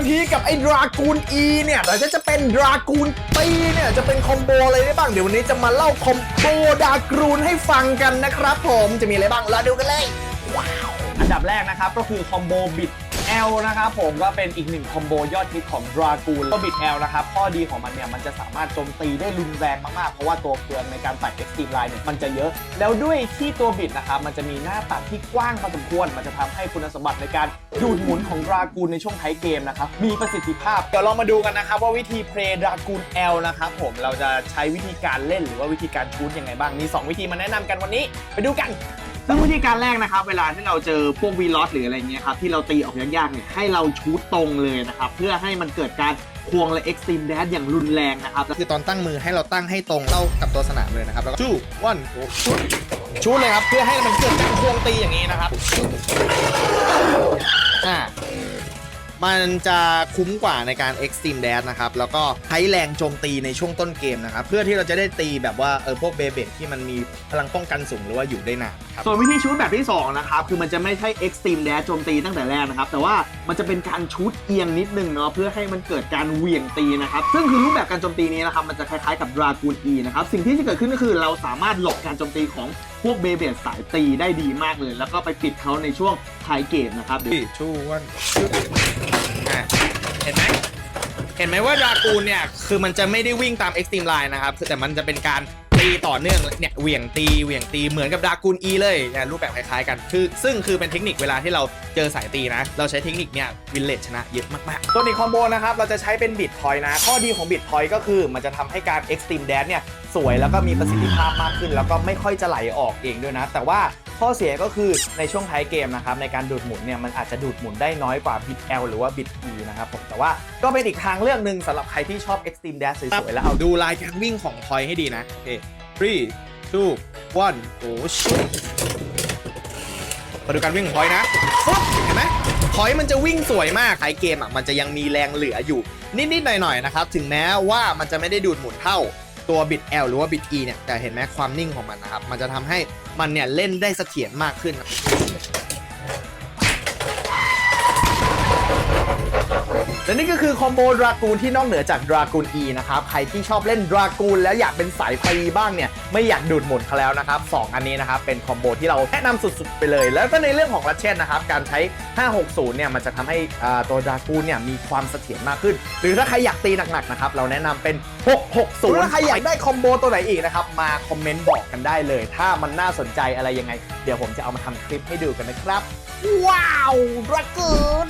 กันทีกับไอ้ดรากูน E เนี่ยแต่จะเป็นดรากูนตีเนี่ยจะเป็นคอมโบอะไรได้บ้าง เดี๋ยววันนี้จะมาเล่าคอมโบดรากูนให้ฟังกันนะครับผมจะมีอะไรบ้างรอดูกันเลย อันดับแรกนะครับก็คือคอมโบบิด L นะครับผมก็เป็นอีกหนึ่งคอมโบยอดฮิตของ Dragoon ก็บิด L นะครับ ข้อดีของมันเนี่ย มันจะสามารถโจมตีได้รุนแรงมาก ๆ เพราะว่าตัวเฟืองในการตัด Extreme Line เนี่ยมันจะเยอะ แล้วด้วยที่ตัวบิดนะครับ มันจะมีหน้าตัดที่กว้างพอสมควร มันจะทำให้คุณสมบัติในการดูดหมุนของ Dragoon ในช่วงท้ายเกมนะครับ มีประสิทธิภาพ เดี๋ยวลองมาดูกันนะครับว่าวิธี Play Dragoon L นะครับผมเราจะใช้วิธีการเล่นหรือว่าวิธีการชูดยังไงบ้างมีสองวิธีมาแนะนำกันวันนี้ไปดูกัน ซึ่งวิธีการแรกนะครับ เวลาที่เราเจอพวกวีลอสหรืออะไรเงี้ยครับที่เราตีออกยากๆเนี่ยให้เราชูตรงเลยนะครับ เพื่อให้มันเกิดการควงและเอ็กซ์ตรีมแดดอย่างรุนแรงนะครับคือตอนตั้งมือให้เราตั้งให้ตรงเท่ากับตัวสนามเลยนะครับแล้วก็ชูวันชูชูเลยครับเพื่อให้มันเกิดการควงตีอย่างนี้นะครับอ่า มันจะคุ้มกว่าในการ Extreme Dash นะครับ แล้วก็ใช้แรงโจมตีในช่วงต้นเกมนะครับ เพื่อที่เราจะได้ตีแบบว่าเออพวกเบเบที่มันมีพลังป้องกันสูงหรือว่าอยู่ได้นานครับ ส่วนวิธีชูตแบบที่สองนะครับ คือมันจะไม่ใช่เอ็กซ์ตรีมแดดโจมตีตั้งแต่แรกนะครับ แต่ว่ามันจะเป็นการชูตเอียงนิดนึงเนาะเพื่อให้มันเกิดการเหวี่ยงตีนะครับ ซึ่งคือรูปแบบการโจมตีนี้นะครับมันจะคล้ายๆกับ Dragoon E นะครับสิ่งที่จะเกิดขึ้นก็คือเราสามารถหลบการโจมตีของพวกเบเบสายตีได้ดีมากเลย แล้วก็ไปปิดเขาในช่วงท้ายเกมนะครับเดี๋ยวที่ชู เห็นไหมว่าดรากูนเนี่ยคือมันจะไม่ได้วิ่งตาม Extreme Line นะครับคือแต่มันจะเป็นการตีต่อเนื่องเนี่ยเหวี่ยงตีเหวี่ยงตีเหมือนกับดรากูน E เลยเนี่ยรูปแบบคล้ายๆกันคือซึ่งคือเป็นเทคนิคเวลาที่เราเจอสายตีนะ เราใช้เทคนิคเนี่ยวินเลจชนะเยอะมากๆตัวนี้คอมโบนะครับเราจะใช้เป็นบิดพอยนะ ข้อดีของบิดพอยก็คือมันจะทำให้การ Extreme Dash เนี่ยสวยแล้วก็มีประสิทธิภาพมากขึ้น แล้วก็ไม่ค่อยจะไหลออกเองด้วยนะ แต่ว่า ข้อเสียก็คือในช่วงท้ายเกมนะครับในการดูดหมุนเนี่ยมันอาจจะดูดหมุนได้น้อยกว่าบิด L หรือว่าบิด E นะครับผมแต่ว่าก็เป็นอีกทางเลือกหนึ่งสำหรับใครที่ชอบ Extreme Dash สวยๆแล้วเอาดูลายการวิ่งของพอยให้ดีนะโอเค three two one go shoot มาดูการวิ่งของพอยนะฟุ๊บเห็นไหมพอยมันจะวิ่งสวยมากท้ายเกมอะมันจะยังมีแรงเหลืออยู่ นิดๆหน่อยๆนะครับถึงแม้ว่ามันจะไม่ได้ดูดหมุนเท่า ตัวบิด L หรือว่าบิด E เนี่ยแต่เห็นไหมความนิ่งของมันนะครับ มันจะทำให้มันเนี่ยเล่นได้เสถียรมากขึ้น และนี่ก็คือคอมโบดรากูนที่นอกเหนือจากดรากูน E นะครับใครที่ชอบเล่นดรากูนแล้วอยากเป็นสายตีบ้างเนี่ยไม่อยากดูดหมุนเขาแล้วนะครับ2อันนี้นะครับเป็นคอมโบที่เราแนะนำสุดๆไปเลย แล้วก็ในเรื่องของรัชเช่นนะครับการใช้ 560 เนี่ยมันจะทำให้อ่าตัวดรากูนเนี่ยมีความเสถียรมากขึ้น หรือถ้าใครอยากตีหนักๆนะครับเราแนะนำเป็น 660ถ้าใครอยากได้คอมโบตัวไหนอีกนะครับมาคอมเมนต์บอกกันได้เลย ถ้ามันน่าสนใจอะไรยังไง เดี๋ยวผมจะเอามาทำคลิปให้ดูกันนะครับ ว้าวดรากูน